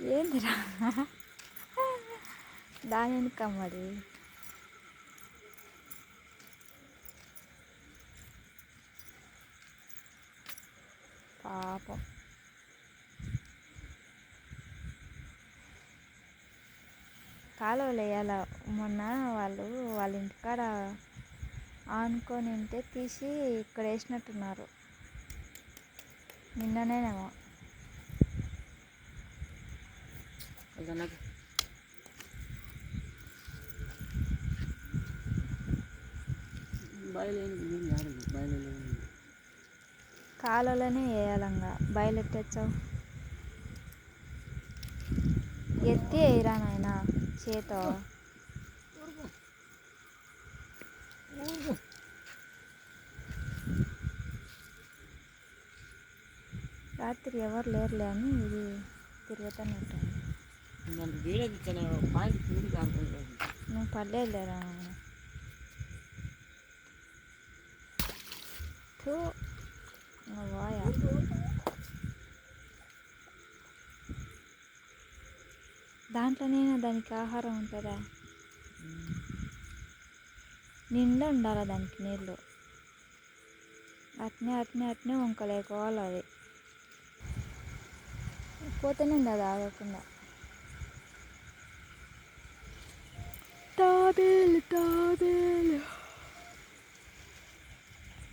ఏందిరా? దాని వెనుక మరి? పాపం. కాలువలు వేయాల? మొన్న వాళ్ళు వాళ్ళ ఇంటికాడ ఆనుకొని ఉంటే తీసి ఇక్కడ వేసినట్టున్నారు. నిన్ననేనేమో. నాకు బయలు కాలువలోనే వేయాలంగా. బయలెట్టచ్చావు ఎత్తి వేయరా నాయన చేతో? రాత్రి ఎవరు లేరులే అని ఇది తిరుగుతానే నన్ను నువ్వు పర్లేదులేరా. నాయన తూ వాయా. దాంట్లోనైనా దానికి ఆహారం ఉంటుందా? నిండా ఉండాలా దానికి నీళ్ళు? అట్నే అట్నే అట్నే వంకలేకోవాలి అది పోతేనే కదా ఆగకుండా. Double double